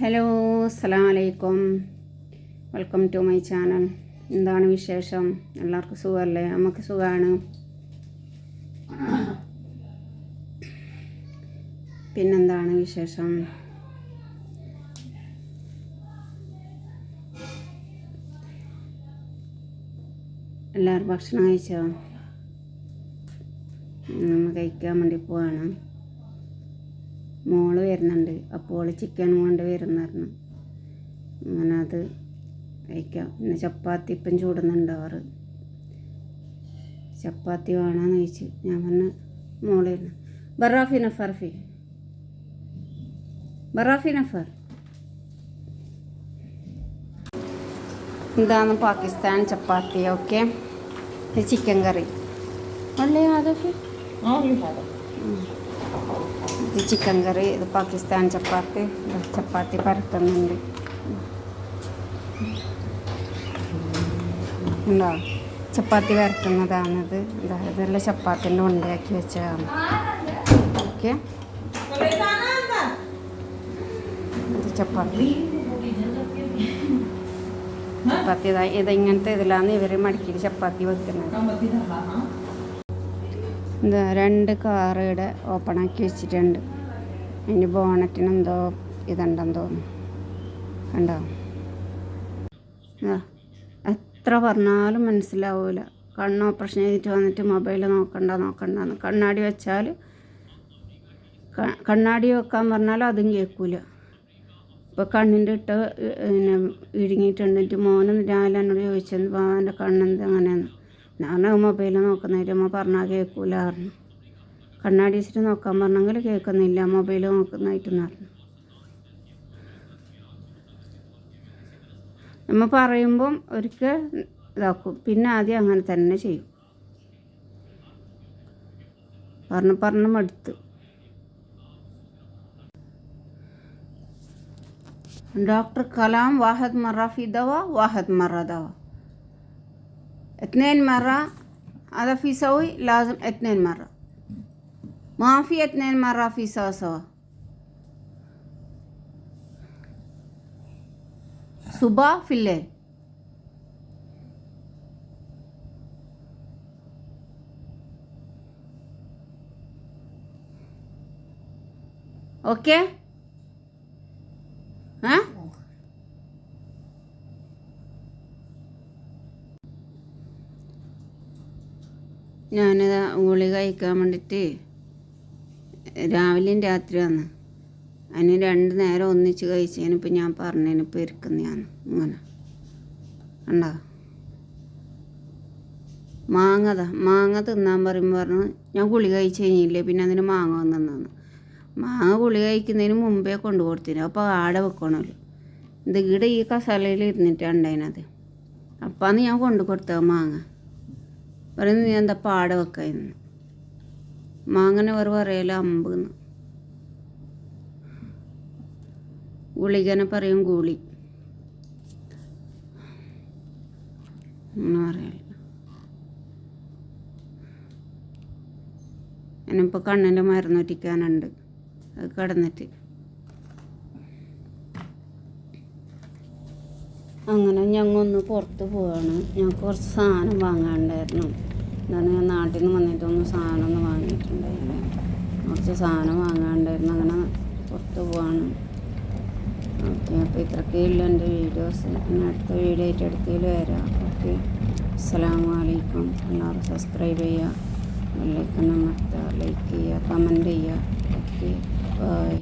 Hello അസ്സാം വലൈക്കും welcome to my channel. എന്താണ് വിശേഷം? എല്ലാവർക്കും സുഖമല്ലേ? നമുക്ക് സുഖമാണ് പിന്നെന്താണ് വിശേഷം? എല്ലാവരും ഭക്ഷണം കഴിച്ചോ? നമ്മൾ കഴിക്കാൻ വേണ്ടി പോവാണ്. മോൾ വരുന്നുണ്ട്. അപ്പോൾ ചിക്കൻ കൊണ്ട് വരുന്ന പറഞ്ഞു. അങ്ങനെ അത് കഴിക്കാം. പിന്നെ ചപ്പാത്തി ഇപ്പം ചൂടുന്നുണ്ട് അവർ ചപ്പാത്തി വേണമെന്ന് ചോദിച്ച്. ഞാൻ പറഞ്ഞു മോൾ വരുന്നു. ബറാഫി നഫർ ഫി. ബറാഫി നഫർ ഇതാണ് Pakistan chapati okay? Chicken curry. അല്ലേ അതൊക്കെ ഇത് ചിക്കൻ കറി ഇത് പാകിസ്ഥാൻ ചപ്പാത്തി ചപ്പാത്തി പരത്തുന്നുണ്ട്. ഉണ്ടോ ചപ്പാത്തി പരത്തുന്നതാണിത്. ഇതെല്ലാം ചപ്പാത്തിന്റെ ഉണ്ടയാക്കി വെച്ചതാണ്. ഓക്കെ. ചപ്പാത്തി. ചപ്പാത്തി ഇത് ഇങ്ങനത്തെ ഇതിലാണ് ഇവർ മടക്കിയിട്ട് ചപ്പാത്തി വെക്കുന്നത്. എന്താ രണ്ട് കാറുടെ ഓപ്പൺ ആക്കി വെച്ചിട്ടുണ്ട്. അതിന്റെ ബോണറ്റിന് എന്തോ ഇതുണ്ടെന്ന് തോന്നുന്നു. കണ്ടോ? എത്ര പറഞ്ഞാലും മനസ്സിലാവില്ല കണ്ണ് ഓപ്പറേഷൻ ചെയ്തിട്ട് വന്നിട്ട് മൊബൈൽ നോക്കണ്ട നോക്കണ്ടെന്ന്. കണ്ണാടി വെച്ചാൽ കണ്ണാടി വെക്കാൻ പറഞ്ഞാൽ അതും കേൾക്കൂല. ഇപ്പോൾ കണ്ണിന്റെ ഇട്ട് പിന്നെ ഇടുങ്ങിയിട്ടുണ്ട്. എന്നിട്ട് മോനും രാവിലെ എന്നോട് ചോദിച്ചത് എന്റെ കണ്ണെന്ത് അങ്ങനെയെന്ന്? ഞാൻ മൊബൈൽ നോക്കുന്നതിൽ അമ്മ പറഞ്ഞാൽ കേൾക്കൂല പറഞ്ഞു. കണ്ണാടി വെച്ചിട്ട് നോക്കാൻ പറഞ്ഞെങ്കിൽ കേൾക്കുന്നില്ല മൊബൈൽ നോക്കുന്നതായിട്ടെന്ന് പറഞ്ഞു. നമ്മൾ പറയുമ്പം ഒരിക്കൽ ഇതാക്കും പിന്നെ ആദ്യം അങ്ങനെ തന്നെ ചെയ്യും. പറഞ്ഞ് പറഞ്ഞ് മടുത്തു. ഡോക്ടർ കലാം വാഹദ് മറ ഫിദവ വാഹദ് മറ اثنين مرة. هذا في سوي لازم اثنين مرة. ما في اثنين مرة في سوا سوا. صبح في الليل. أوكي؟ ها؟ ഞാനത് ഗുളിക കഴിക്കാൻ വേണ്ടിയിട്ട് രാവിലെയും രാത്രിയാണ് അതിന് രണ്ട് നേരം ഒന്നിച്ച് കഴിച്ചതിനിപ്പോൾ ഞാൻ പറഞ്ഞതിനിപ്പോൾ ഇരിക്കുന്നതാണ് ഇങ്ങനെ. ഉണ്ടോ മാങ്ങത മാങ്ങ തിന്നാൻ പറയുമ്പോൾ പറഞ്ഞു ഞാൻ ഗുളിക കഴിച്ച് കഴിഞ്ഞില്ലേ? പിന്നെ അതിന് മാങ്ങ വന്നെന്നാണ്. മാങ്ങ ഗുളിക കഴിക്കുന്നതിന് മുമ്പേ കൊണ്ടു കൊടുത്തിന്. അപ്പോൾ ആടെ വെക്കണമല്ലോ. ഇത് ഈ കസാലയിൽ ഇരുന്നിട്ടാണ് ഉണ്ടായിരുന്നത് അപ്പം അന്ന് ഞാൻ കൊണ്ടു കൊടുത്തത് മാങ്ങ. പറയുന്നത് നീ എന്താ പാട വെക്കായിരുന്നു മാങ്ങനെ അവർ പറയല അമ്പെന്ന്. ഗുളികനെ പറയും ഗുളി. അങ്ങനെ പറയല ഞാനിപ്പോൾ കണ്ണിന്റെ മരുന്നൊറ്റിക്കാനുണ്ട് അത് കിടന്നിട്ട്. അങ്ങനെ ഞങ്ങൾ ഒന്ന് പുറത്ത് പോവാണ്. ഞങ്ങൾക്ക് കുറച്ച് സാധനം വാങ്ങാണ്ടായിരുന്നു എന്താണ് ഞാൻ നാട്ടിൽ നിന്ന് വന്നിട്ടൊന്ന് സാധനം ഒന്ന് വാങ്ങിയിട്ടുണ്ടായിരുന്നു. കുറച്ച് സാധനം വാങ്ങാണ്ടായിരുന്നു അങ്ങനെ പുറത്ത് പോവാണ്. ഓക്കെ അപ്പോൾ ഇത്രയൊക്കെ ഉള്ളൂ എന്റെ വീഡിയോസ്. ഇനി അടുത്ത വീഡിയോ ആയിട്ട് അടുത്തതിൽ വരാം. ഓക്കെ അസ്സലാമു അലൈക്കും. എല്ലാവരും സബ്സ്ക്രൈബ് ചെയ്യുക. ലൈക്ക് അമർത്തുക. ലൈക്ക് ചെയ്യുക. കമന്റ് ചെയ്യുക. Okay bye.